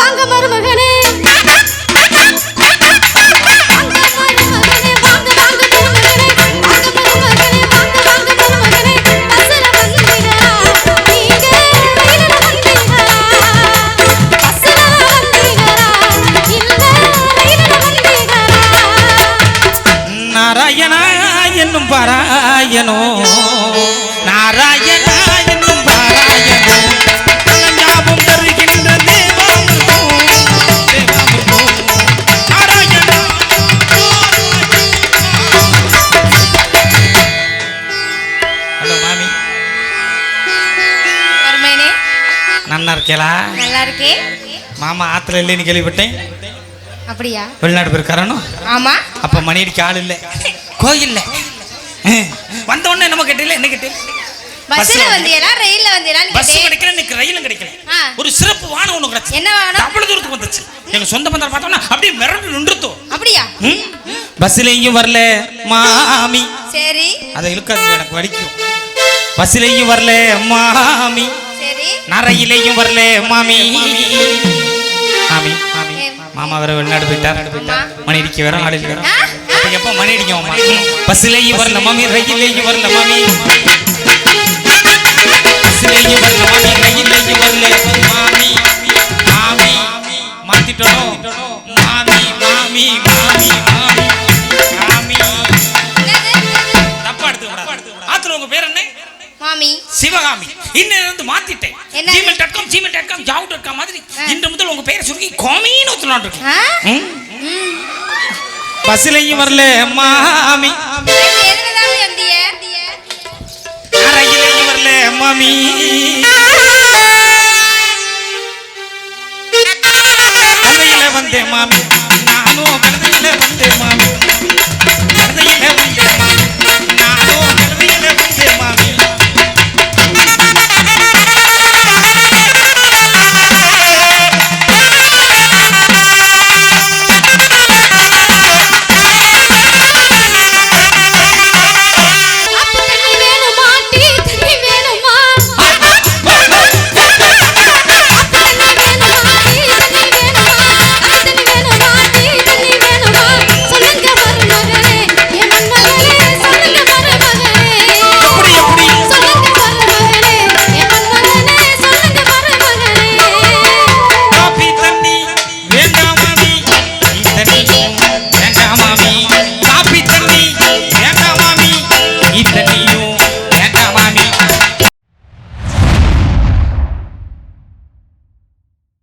வாங்க மருமகனே. நாராயணா என்னும் பாராயணோ. நாராயண இருக்கேளா நல்லா இருக்கே மாமா ஆத்துல இல்லைன்னு கேள்விப்பட்டேன். அப்படியா? வெளிநாடு போயிருக்காரனோ ஆமா. அப்ப மணி அடிக்க ஆள் இல்ல. கோயில்ல. வந்த உடனே நம்ம கேட்டீங்களா? என்ன கேட்டீங்க? பஸ்ல வந்தீங்களா ரயில்ல வந்தீங்களான்னு பஸ் கிடைக்கல இன்னைக்கு ரயிலும் கிடைக்கல. ஒரு சிறப்பு வானம் ஒண்ணு கிடைச்சு. என்ன வாங்கணும் அவ்வளவு தூரத்துக்கு வந்துச்சு. எங்க சொந்த பந்தம் பார்த்தோம்னா அப்படியே மிரண்டு நின்றுத்தோம் அப்படியா? பஸ்லயும் வரல மாமி. சரி. அதை இழுக்காது எனக்கு வலிக்கும். பஸ்லயும் வரல மாமி. நரையிலையும் வரல மாமி. மாமி மாமி. மாமா. வேற வெளிநாடு போயிட்டார். மணி அடிக்க வேற ஆள்? அப்ப எப்ப மணி அடிக்கும் பஸ்லயும் வரல மாமி. ரயிலையும் வரல மாமி. பஸ்லயும் வரல சிவகாமி. இன்னும் இருந்து மாத்திட்டேன்? Gmail dot com Gmail dot com ஜாவ் dot com மாதிரி இன்று முதல் உங்க பேரை சுருக்கி கோமின்னு ஊத்தலாம்னு இருக்கேன். ஆ? ம்? பஸ்லயும் வரல மாமி. அறையிலையும் வரல மாமி. வந்தேன் மாமி.